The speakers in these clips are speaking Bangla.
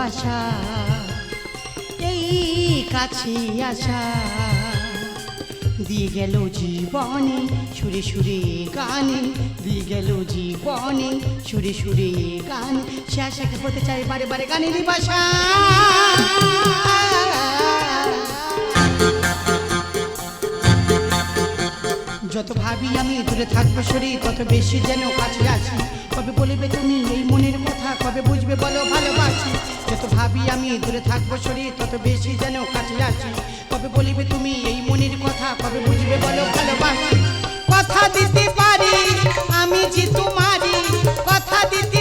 ভালোবাসা, এই কাছে আসা। দিয়ে গেল জীবনে সুরে সুরে গানে, দিয়ে গেল জীবনে সুরে সুরে গান। সে আশাকে হতে চাই বারে বারে গানের বাসা যত ভাবি আমি, দূরে থাকব শরীর, তত বেশি যেন কাছে আছি। কবে বলিবে তুমি এই মনের কথা, কবে বুঝবে বলো ভালোবাসি। যত ভাবি আমি, দূরে থাকব শরীর, তত বেশি যেন কাছে আছি। কবে বলিবে তুমি এই মনের কথা, কবে বুঝবে বলো ভালোবাসি। কথা দিতে পারি, আমি যে তোমারি কথা দিতে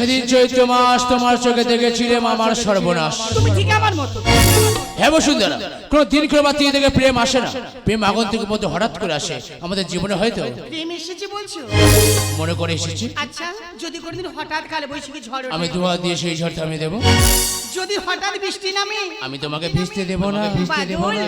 সেদিন চৈত্র মাস তোমার চোখে দেখেছিলাম আমার সর্বনাশ। তুমি ঠিক আমার মতো। হ্যাঁ বসুন্ধরা কোনো দিন করে বা থেকে প্রেম আসে না। প্রেম আগন্তুকের মধ্যে হঠাৎ করে আসে। আমাদের জীবনে হয়তো প্রেম এসেছে বলছো? মনে করে এসেছি। আচ্ছা যদি কোনোদিন হঠাৎ কালে বৈশাখী ঝড় আমি দুহাত দিয়ে সেই ঝড় থামিয়ে দেবো। যদি হঠাৎ বৃষ্টি নামে? আমি তোমাকে ভিজতে দেবো না ভিজতে দেবো না।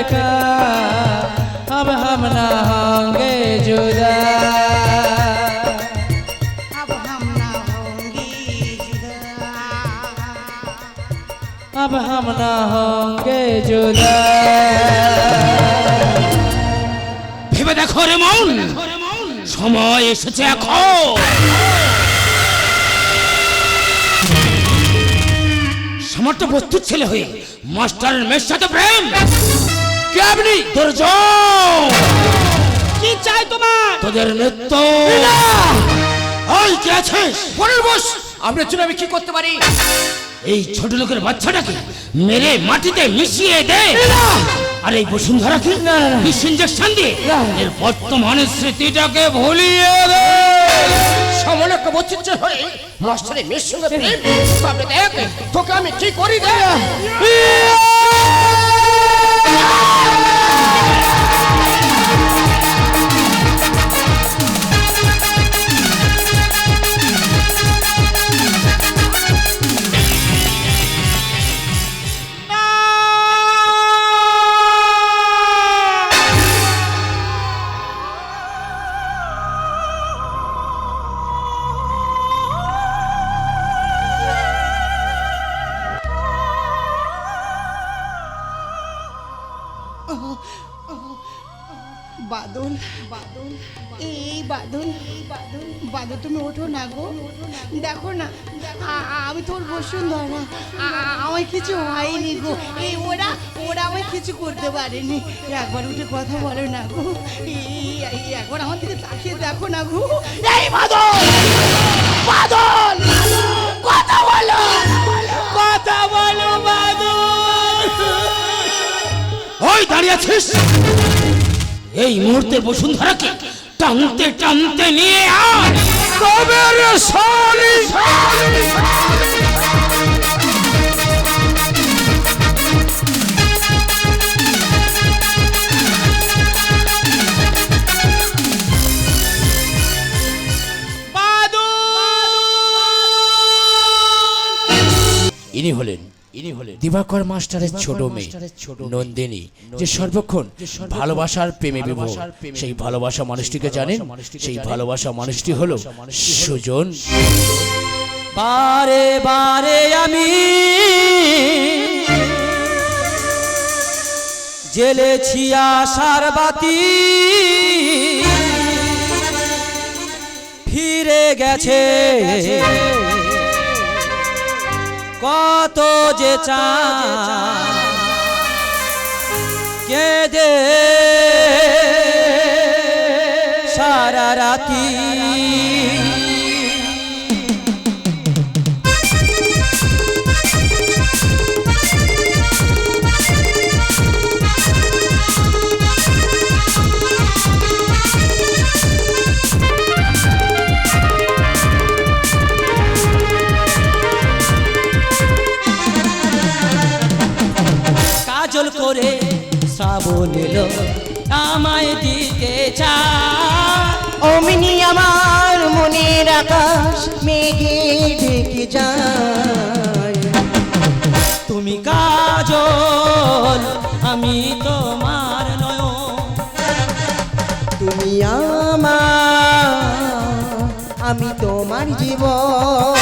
प्यार का अब हम ना होंगे जुदा अब हम ना होंगे जुदा अब हम ना होंगे जुदा ভেবে দেখো রে মন সময় এসেছে এখন সমর্থ বস্তুর ছেলে হয়ে মাস্টারের মেয়ের সাথে প্রেম কে আপনি কি চাই তোমার? তোদের নৃত্য। ওই কে আছিস? পরের বস। আপনার জন্য আমি কি করতে পারি? এই ছোট লোকের বাচ্চাটাকে মেরে মাটিতে মিশিয়ে দে। আর এই বসুন্ধরাকে বিষ ইঞ্জেকশন দিয়ে এর বর্তমানের স্মৃতিটাকে ভুলিয়ে দে। সমলক্ষ বচিত্র হয়ে মাস্টারের মেয়ের সঙ্গে তোকে আমি কি করি দে বাদল কিছু হয়নি গো। এই ওরা ওরা আমায় কিছু করতে পারেনি। একবার উঠে কথা বলো না গো। এই একবার আমার দিকে তাকিয়ে দেখো না গো। এই বাদল বাদল কথা বলো কথা বলো বাদল। ওই দাঁড়িয়ে আছিস? এই মুহূর্তে বসুন্ধরাকে টানতে টানতে নিয়ে আয়। কবে রে সালি ইনি হলেন ইনি হলেন দিবাকর মাস্টারের ছোট মেয়ে নন্দিনী যে সর্বক্ষণ ভালোবাসার প্রেমে বিভোর। সেই ভালোবাসা মানুষটিকে জানেন? সেই ভালোবাসা মানুষটি হলো সুজন। বারে বারে আমি জেলেছি আশার বাতি। ফিরে গেছে। কত যে চেদে সারা রাতি এলো আমায় দিতে চায়। অমিনি আমার মনের আকাশ মেঘে ঢেকে যায়। তুমি কাজল আমি তোমার নয় তুমি আমার আমি তোমার জীবন।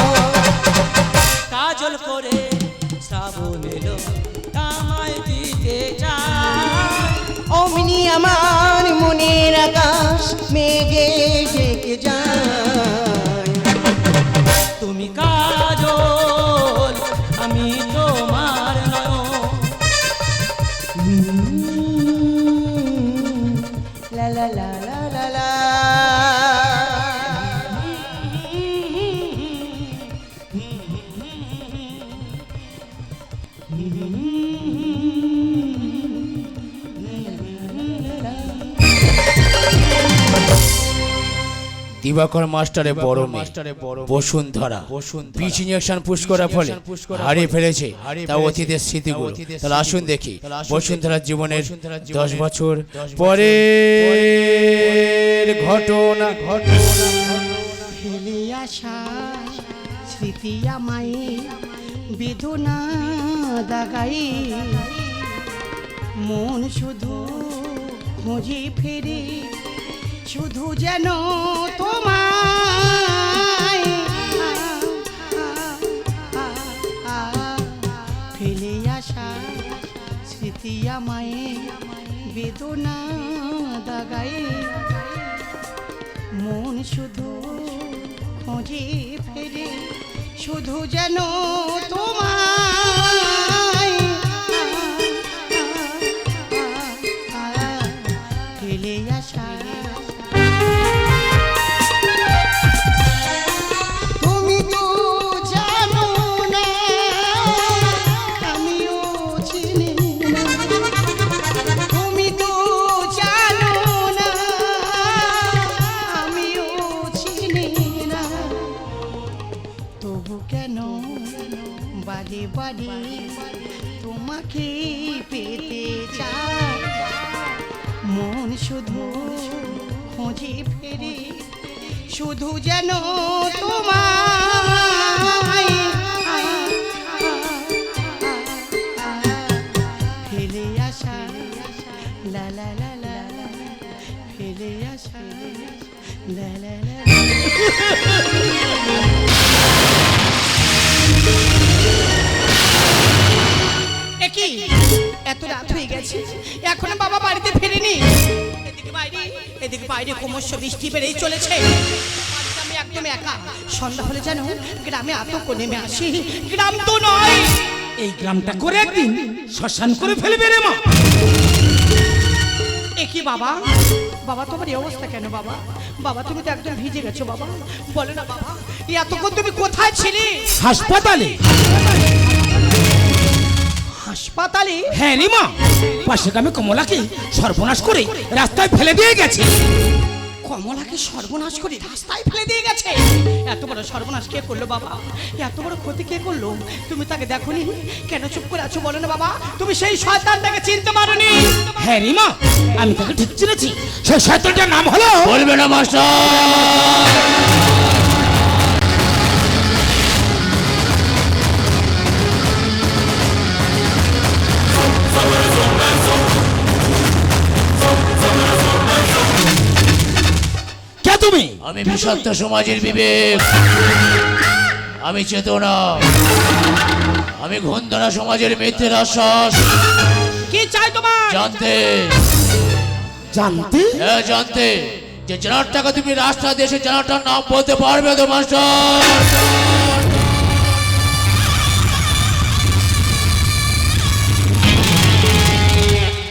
আমার মনের আকাশ মেঘে ঢেকে যায় তুমি কাজল আমি তোমার নয় লা লা লা লা লা লা দিবাকর মাস্টারে বড় মাস্টারে বড় বসুন্ধরা। বিষ ইঞ্জেকশন পুশ করার ফলে হারিয়ে ফেলেছে। তা অতীতের স্মৃতিগুলো। তাহলে আসুন দেখি বসুন্ধরার জীবনের দশ বছর পরের ঘটনা। ঘটনা বেদনা দাগাই মন শুধু খুঁজে ফেরে শুধু যেন তোমায় ফেলে আসা স্মৃতি আমায় বেদনা দাগাই মন শুধু খোঁজে ফেরে, শুধু যেন তোমায় শুধু যেন তোমায় বাইরে ক্রমশ বৃষ্টি বেড়েই চলেছে। আমি একদম একা। সন্ধ্যা হলে যেন গ্রামে আতঙ্ক নেমে আসি। গ্রাম তো নয়। এই গ্রামটা করে একদিন শ্মশান করে ফেলবে রে মা। একই বাবা? বাবা তোমার এই অবস্থা কেন বাবা? বাবা তুমি তো একদম ভিজে গেছো বাবা। বলো না বাবা এতক্ষণ তুমি কোথায় ছিলে? হাসপাতালে। হাসপাতালে? হ্যাঁ রে মা পাশে গ্রামে কমলাকে সর্বনাশ করে রাস্তায় ফেলে দিয়ে গেছে। কমলাকে সর্বনাশ করে রাস্তায় ফেলে দিয়ে গেছে। এত বড় সর্বনাশ কে করল বাবা? এত বড় ক্ষতি কে করল? তুমি তাকে দেখো নি কেন চুপ করে আছো বলো না বাবা? তুমি সেই শয়তানটাকে চিনতে পারো নি হ্যাঁ রিমা আমি তাকে ঠিক চিনেছি। সেই শয়তানটার নাম হলো বলবে না মাস্টার আমি বিষাক্ত সমাজের বিবেক। আমি চেতনা। আমি ঘন্দনা সমাজের মিথ্যের আশ্বাস। কি চাই তোমার? জানতে। জানতে? হ্যাঁ জানতে। যে জানার টাকা তুমি রাস্তা দেশে জানাটার নাম বলতে পারবে তো মাস্টার?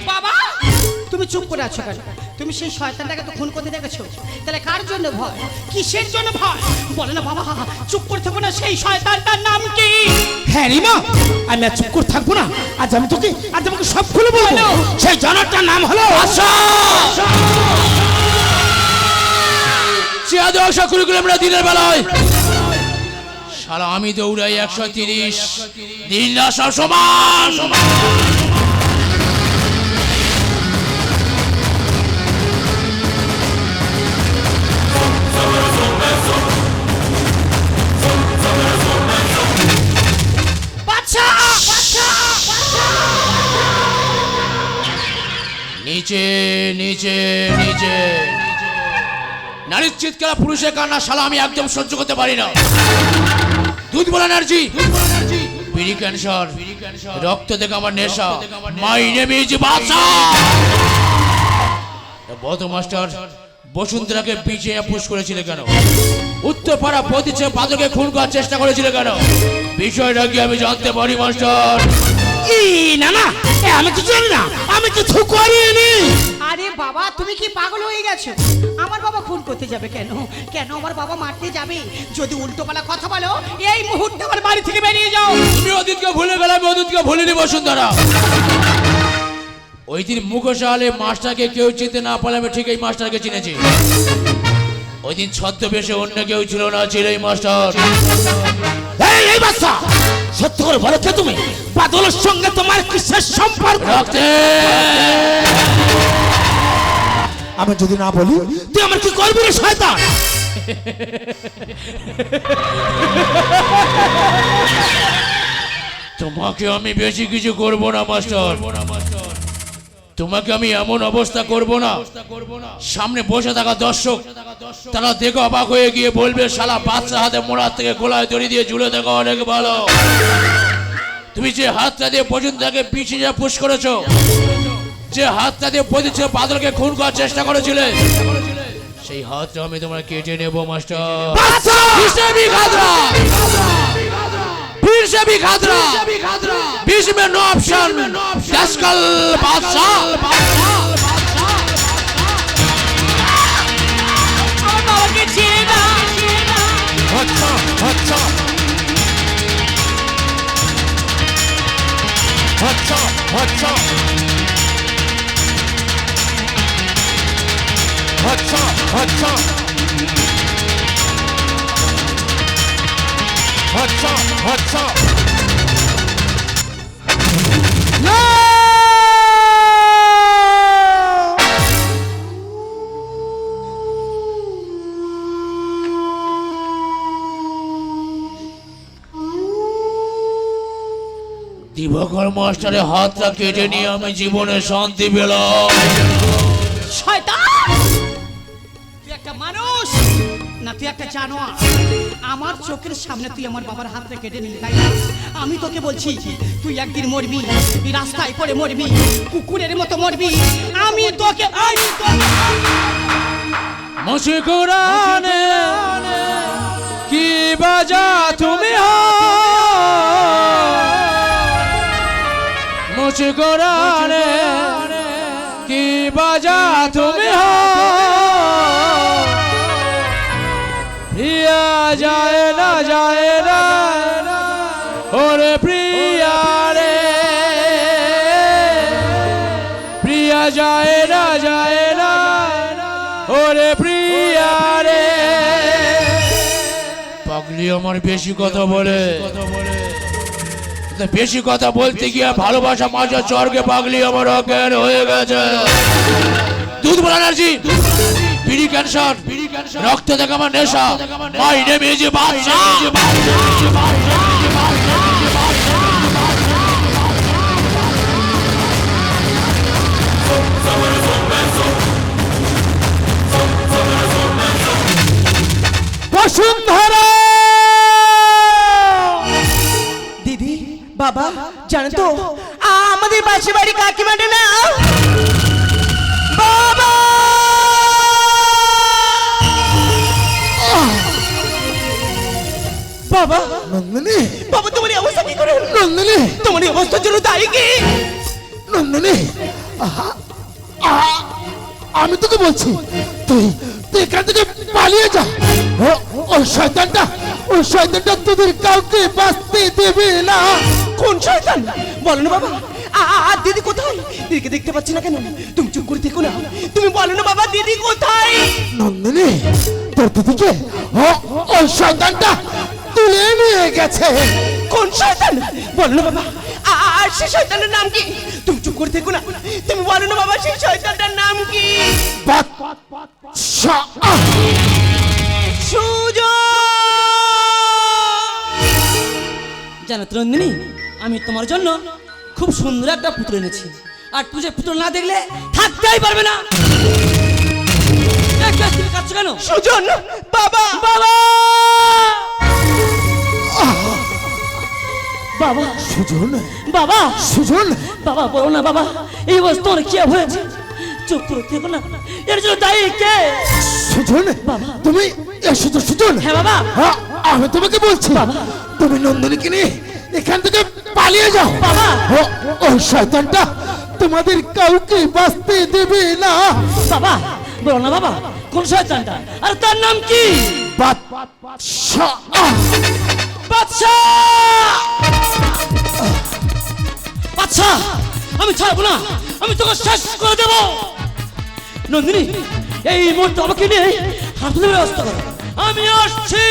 বাবা! তুমি চুপ করে আছো কেন? তুমি সেই শয়তানটাকে তো খুন করতে দেখেছ? তাহলে কার জন্য ভয়? কিসের জন্য ভয়? বলে না বাবা চুপ করে থাকো না সেই শয়তানটার নাম কি? হ্যাঁ রিমা আমি আর চুপ করে থাকব না। আজ আমি তোকে আজ আমাকে সব খুলে বলব। সেই জানারটার নাম হলো আশা। চেয়া দেওয়া আশা কুড়িগুলো আমরা দিনের বেলায়। শালা আমি দৌড়াই একশো তিরিশ। দিন না সব সমান। নিচে নিচে নিচে। নারীর চিৎকার পুরুষের কান্না, শালা, আমি একদম সহ্য করতে পারি না। দুধ বলা এনার্জি। বিড়ি ক্যান্সার রক্ত থেকে আমার নেশা। মাই নেম ইজ বাদশা বত মাস্টার বসুন্ধরাকে পিছিয়ে পুশ করেছিল কেন? উত্তরপাড়া প্রতিচ্ছে পাদকে খুন করার চেষ্টা করেছিল কেন? বিষয়টা কি আমি জানতে পারি, মাস্টার? ই না না এ, আমি কিছু জানি না আমি কিছু করিনি। আরে বাবা তুমি কি পাগল হয়ে গেছো? আমার বাবা খুন করতে যাবে কেন? কেন আমার বাবা মারতে যাবে? যদি উল্টো পালা কথা বলো এই মুহূর্তে আমার বাড়ি থেকে বেরিয়ে যাও। তুমি অতীতকে ভুলে গেলে আমি অতীতকে ভুলিনি বসুন্ধরা। ওই দিন মুখোশালে মাস্টারকে কেউ চিনতে না পারলে আমি ঠিক এই মাস্টারকে চিনেছি। ওই দিন ছদ্মবেশে অন্য কেউ ছিল না ছিল এই মাস্টার। এই এই বাচ্চা সত্য করে বলো কে তুমি? বাদলের সঙ্গে তোমার কিসের সম্পর্ক? আমি যদি না বলি তুই আমার কি করবি রে শয়তান? তোমাকে আমি বেশি কিছু করব না মাস্টার। তোমাকে আমি এমন অবস্থা করব না। সামনে বসে থাকা দর্শক তারা দেখে অবাক হয়ে গিয়ে বলবে শালা বাচ্চা হাতে মোড়ার থেকে গোলায় দড়ি দিয়ে ঝুলে থাকা অনেক ভালো। তুমি যে হাতটা দিয়ে বজুন্দাকে বিশ পুশ করেছ যে হাতটা দিয়ে পর্যন্ত বাদলকে খুন করার চেষ্টা করেছিলে সেই হাতটা আমি তোমার কেটে নেব মাস্টার ভীষ্মে নো অপশন 発散発散発散発散発散 No! দিবাকর মাস্টারের হাতটা কেটে নিয়ে আমি জীবনে শান্তি পেলাম। শয়তান! তুই একটা মানুষ না তুই একটা জানোয়ার? আমার চোখের সামনে তুই আমার বাবার হাতটা কেটে নিলি তাই? আমি তোকে বলছি তুই একদিন মরবি এই রাস্তায় পড়ে মরবি কুকুরের মতো মরবি। আমি তোকে কি বাজা তুমি মুঝে কোরআনে কি বাজা তুমি প্রিয়া যায় না যায় না। ওরে প্রিয়া রে। প্রিয়া যায় না যায় না। ওরে প্রিয়া রে। পাগলি আমার বেশি কথা বলে। তা বেশি কথা বলতে গিয়ে ভালোবাসা মাজা চর্গে পাগলি আমার অজ্ঞান হয়ে গেছে। দুধ বলা, এনার্জি। বিড়ি ক্যান্সার। রক্ত থেকে আমার নেশা। My name is Badsha Basundhara বাবা জানেন তো আমাদের পাশে বাড়ি কাকিমাটা না? বাবা! বাবা নন্দিনী। বাবা তোমার অবস্থা কি করে? নন্দিনী। তোমার অবস্থার জন্য দায়ী কি? নন্দিনী আমি তোকে বলছি তুই তুই এখান থেকে পালিয়ে যা। ও ওই শয়তানটা ওই শয়তানটা তোদের কাউকে বাঁচতে দেবে না। কোন শয়তান? বলো না বাবা। আর দিদি কোথায়? দিদিকে দেখতে পাচ্ছি না কেন? তুমি চুপ করে থেকো না। তুমি বলো না বাবা দিদি কোথায়? নন্দিনী তোর দিদিকে ওই শয়তানটা তুলে নিয়ে গেছে। কোন শয়তান? বলো না বাবা। আর সেই শয়তানের নাম কি? তুমি চুপ করে থেকো না। তুমি বলো না বাবা সেই শয়তানটার নাম কি! সুজন! জানো তরন্দিনী আমি তোমার জন্য খুব সুন্দর একটা পুতুল এনেছি। আর তুই যে পুতুল না দেখলে থাকতেই পারবে না। তুমি কাঁদছো কেন? সুজন বাবা! বাবা! বাবা সুজন বাবা! সুজন! বাবা বলো না বাবা এই কি হয়েছে? চুপ করে থেকো না। এর জন্য দায়ী কে? সুজন বাবা। তুমি সুজন। হ্যাঁ বাবা। হ্যাঁ, আমি তোমাকে বলছি। তুমি নন্দিনীকে নিয়ে এখান থেকে পালিয়ে যাও। বাবা। ও শয়তানটা তোমাদের কাউকে বাঁচতে দেবে না। বাবা বলো না বাবা কোন শয়তানটা? আর তার নাম কি? বাচ্চা আমি ছাড়বো না আমি তোকে শেষ করে দেব। নন্দিনী এই মুহূর্তে আমাকে নিয়ে হাসপাতালে ব্যবস্থা করো। আমি আসছি।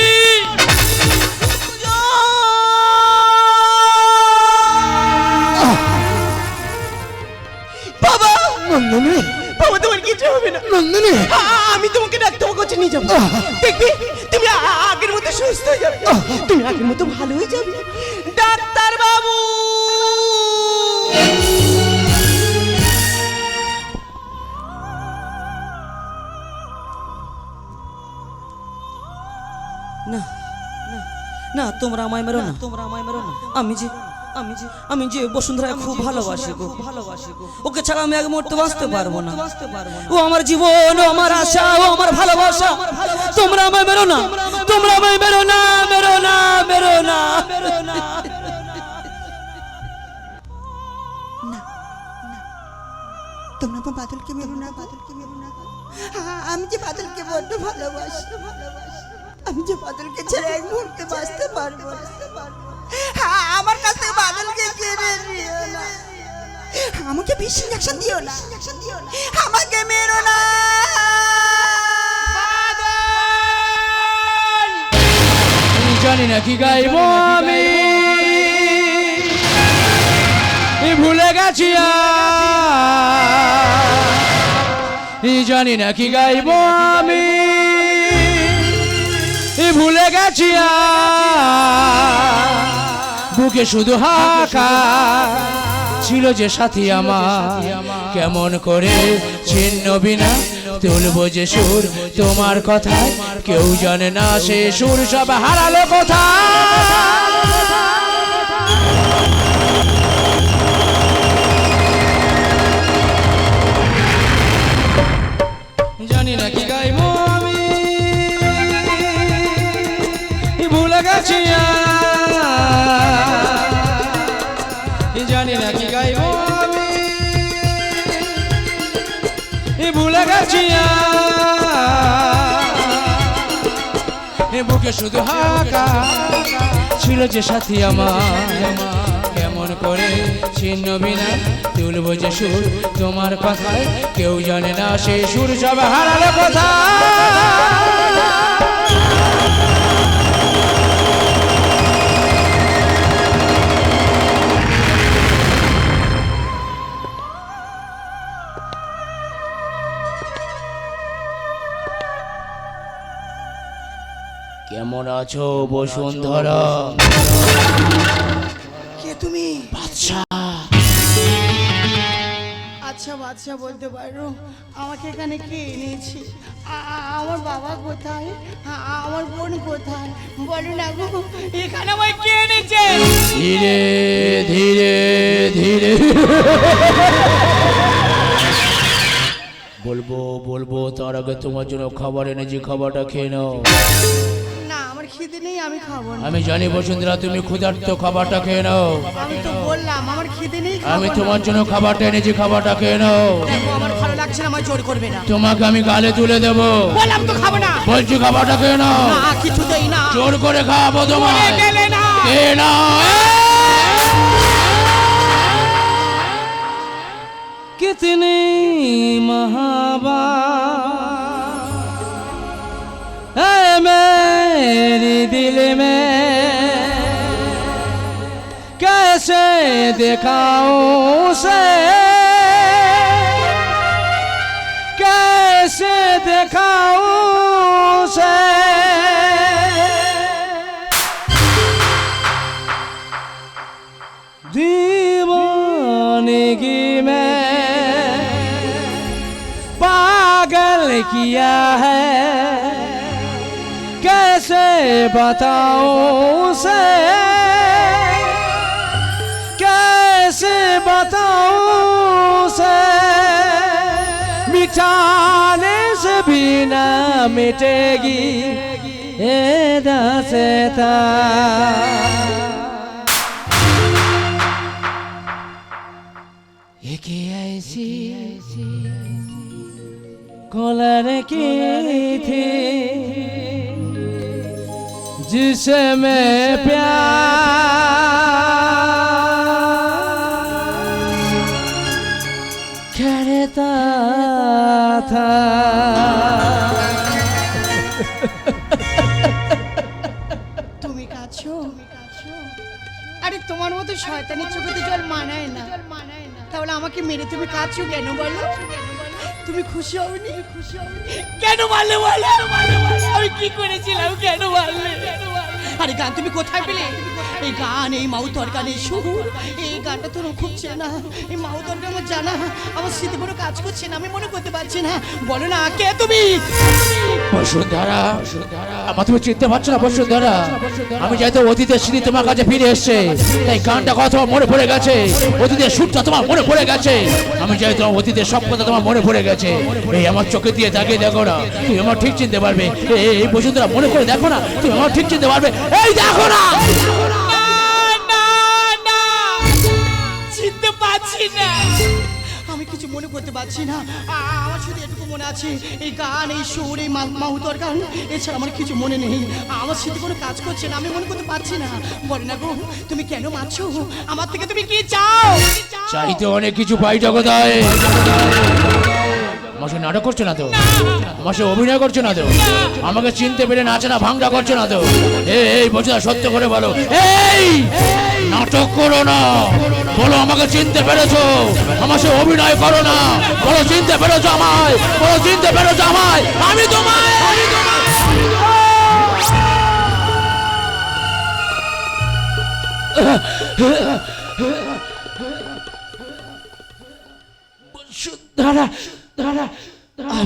বাবা! নন্দিনী। বাবা তোমার কিছু হবে না। নন্দিনী। আমি তোমাকে ডাক্তার কাছে নিয়ে যাব। দেখবি? তুমি আগের মতো সুস্থ হয়ে যাবে। তুমি আগের মতো ভালো হয়ে যাবে। ডাক্তার বাবু না না না তোমরা আমায় মেরো না তোমরা আমায় মেরো না। আমি যে আমি যে আমি যে বসুন্ধরা খুব ভালোবাসি গো। ভালোবাসি গো। ওকে ছাড়া আমি এক মুহূর্তে বাঁচতে পারব না। ও আমার জীবন ও আমার আশা ও আমার ভালোবাসা। তোমরা আমায় মেরো না। তোমরা আমায় মেরো না। মেরো না মেরো না মেরো না। তোমরা আমার বাদলকে মেরো না বাদলকে মেরো না আমি যে বাদলকে বড্ড ভালোবাসি। আমি যে বাদলকে ছেড়ে এক মুহূর্তে বাঁচতে পারব না। আ- আমার কাছ থেকে বাদলকে কেড়ে নিও না। আমাকে বিষ ইঞ্জেকশন দিও না। আমাকে মেরো না। জানি না কি গাইব আমি ভুলে গেছি জানি না কি গাইব আমি। ভুলে গেছি বুকে শুধু হাকা ছিল যে সাথী আমার। কেমন করে ছিন্ন বিনা তুলবো যে সুর। তোমার কথায় কেউ জানে না সে সুর। সব হারালো কথা জানি না কি আর। এ বুকে শুধু হাকা ছিল যে সাথী আমার কেমন করে ছিন্ন বিনা তুলবো যে সুর তোমার কথায়। কেউ জানে না সেই সুর সব হারালে কথা কেমন আছো বসুন্ধরা? কে তুমি? বাদশা আচ্ছা বাচ্চা বলতে পারো আমাকে এখানে কে এনেছি? আমার বাবা কোথায়? আমার বোন কোথায়? বলো না গো এখানে আমায় কে এনেছে? ধীরে ধীরে ধীরে। বলব বলব তার আগে তোমার জন্য খাবার এনেছি খাবারটা খেয়ে নাও। না আমার খিদে নেই আমি খাবো না আমি জানি বসুন্ধরা তুমি ক্ষুধার্ত খাবারটা খেয়ে নাও আমি তো বললাম আমার খিদে নেই খাবো আমি না। তোমার জন্য খাবারটা এনেছি খাবারটা খেয়ে নাও দেখো আমার ভালো লাগছে না আমার জোর করবে না তোমাকে আমি গালে তুলে দেবো বললাম তো খাবো না বলছি খাবারটা খেয়ে নাও না কিছুতেই না জোর করে খাওয়াবো তোমায় গেলে না খেয়ে নাও कितनी महाबा है मेरी देखा उसे। कैसे देखा उसे। दीवानगी में पागल किया है। कैसे बताऊँ उसे? बताऊं से मिटाने से भी ना मिटेगी ये दास्तां एक ऐसी कॉलर की थी जिसे मैं प्यार শয়তানের চোখে তো জল মানায় না। তাহলে আমাকে মেরে তুমি কাছো কেন বলো? তুমি খুশি হওনি? খুশি হওনি কেন মারলে বলো? আমি কি করেছিলাম? কেন মারলে আরে গান তুমি কোথায় পেলে? এই গান, এই মাউতর গানের সুর, এই গানটা তোর খুব চেনা, এই মাউতর গান আমার জানা, আমার স্মৃতি কোনো কাজ করছে না, আমি মনে করতে পারছি না। বলো না, কে তুমি? বসুন্ধরা আমার তুমি চিনতে পারছ না বসুন্ধরা? আমি যাইতো অতীতের স্মৃতি তোমার কাছে ফিরে এসছে, তাই গানটা কথা তোমার মনে পড়ে গেছে। অতীতের সুরটা তোমার মনে পড়ে গেছে। আমি যাই তোমার অতীতের সব কথা তোমার মনে পড়ে গেছে, এই আমার চোখে দিয়ে তাকিয়ে দেখো না। তুমি আমার ঠিক চিনতে পারবে। এই, বসুন্ধরা, মনে করে দেখো না। তুমি আমার ঠিক চিনতে পারবে। এই, দেখো না! কিছু মনে করতে পারছি না। আমার শুধু এটুকু মনে আছে, এই গান, এই সুর, এই মাহুতর গান, এছাড়া আমার কিছু মনে নেই। আমার সাথে কোনো কাজ করছে না, আমি মনে করতে পারছি না। বলে, না গো, তুমি কেন মারছো? আমার থেকে তুমি কি চাও? চাইতে অনেক কিছু পাই জগতায় মাসে নাটক করছ না তো? মাসে অভিনয় করছ না তো? আমাকে চিনতে পেরে নাচে না ভাঙটা করছ না তো? এই না, সত্য করে বলো। এই নাটক করো না। বলো আমাকে চিনতে পেরেছ? আমার সে অভিনয় করো না। বলো চিনতে পেরেছ আমায়? বলো চিনতে পেরেছ আমায়? আমি তোমায়!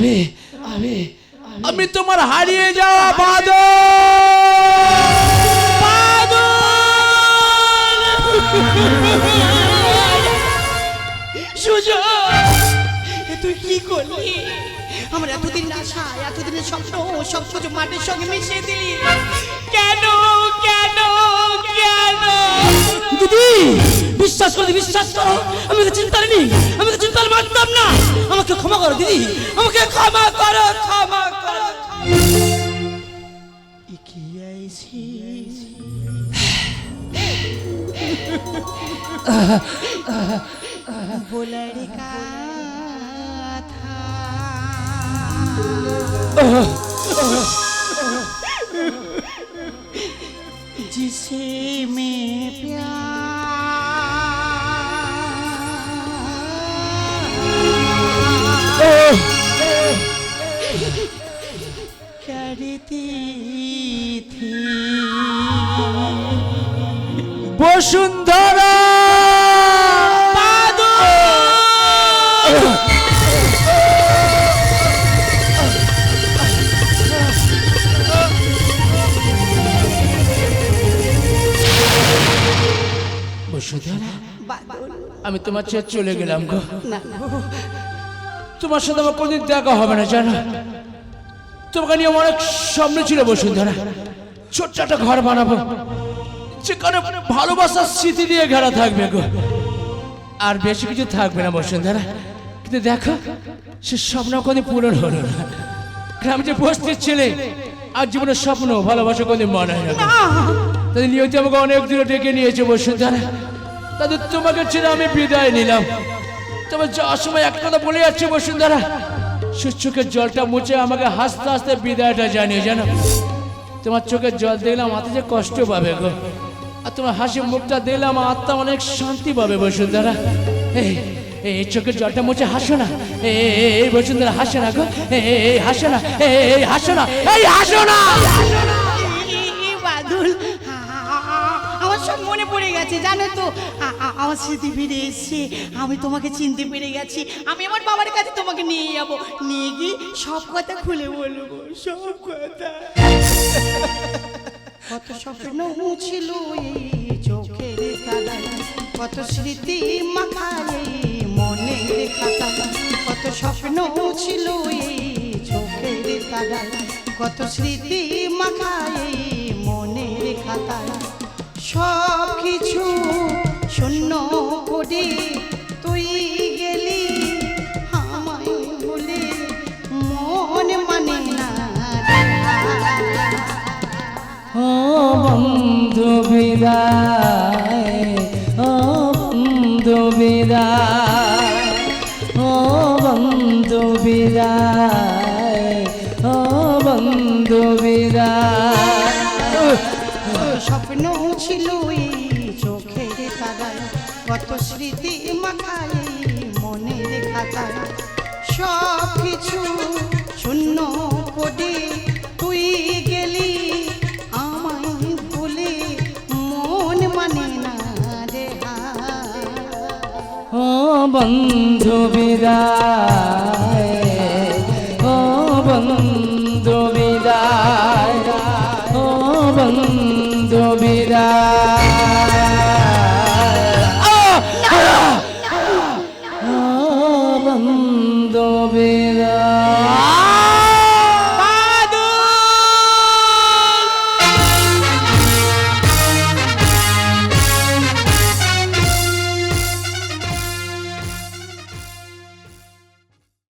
আমি আমি আমি। তোমার হারিয়ে যাওয়া বাদল সুজন এ তুই কি করলি? আমার এতদিন আশা এতদিনের স্বপ্ন সব কিছু মাটির সঙ্গে মিশিয়ে দিলি। কেন কেন কেন? দিদি বিশ্বাস করো বিশ্বাস করো আমি তো চিন্তা নেই আমি তো চিন্তা মানতাম না আমাকে ক্ষমা করো দিদি আমাকে ক্ষমা করো ক্ষমা করো কি আইছি बोलर का जिसे में प्यार करती थी वसुंध আমি তোমার ছেড়ে চলে গেলাম গো। তোমার সাথে আমার কোনদিন দেখা হবে না জানো? তোমাকে নিয়ে অনেক স্বপ্ন ছিল বসুন্ধরা। ছোট্ট একটা ঘর বানাবো যেখানে ভালোবাসার স্মৃতি দিয়ে ঘেরা থাকবে গো। আর বেশি কিছু থাকবে না বসুন্ধরা। কিন্তু দেখো সে স্বপ্ন কোনদিন পূরণ হলো না। গ্রাম যে বস্তির ছেলে আর জীবনের স্বপ্ন ভালোবাসা কোনদিন মনে হয় না। তাদের নিয়তি আমাকে অনেক দূরে ডেকে নিয়েছে বসুন্ধরা। তাদের তোমাকে ছেড়ে আমি বিদায় নিলাম। তবে যাওয়ার সময় এক কথা বলে যাচ্ছে, বসুন্ধরা, সে চোখের জলটা মুছে আমাকে হাসতে হাসতে বিদায়টা জানিয়ে জানো। তোমার চোখের জল দেখলাম, মাথা যে কষ্ট পাবে গো। আর তোমার হাসি মুখটা দেখলে আমার আত্মা অনেক শান্তি পাবে, বসুন্ধরা। এই চোখের জলটা মুছে হাসো না। এই বসুন্ধরা, হাসো না গো। এই হাসো না। এই, হাসো না। এই, হাসো না। মনে পড়ে গেছে, জানো তো? আমার স্মৃতি ফিরে এসছে। আমি তোমাকে চিনতে পেরে গেছি। আমি আমার বাবার কাছে তোমাকে নিয়ে যাব। নিয়ে গিয়ে সব কথা খুলে বলব, সব কথা। কত স্বপ্ন ছিল চোখের কত স্মৃতি মাখায় এই মনের খাতায় কত স্বপ্ন ছিল চোখের কত স্মৃতি মাখায় মনের খাতায় সব কিছু শূন্য করে তুই গেলি, আমায় বলে মন মানে না ও বন্ধু বিদায়, ও বন্ধু বিদায়, ও বন্ধু বিদায়, ও বন্ধু বিদায়। ছিল চোখের তারায়। কত স্মৃতি মাখায় মনের খাতায়। সব কিছু শূন্য করে তুই গেলি, আমায় ভুলে মন মানে না রে ও বন্ধু বিদায়, ও বন্ধু বিদায়। ও বন্ধু বিদায়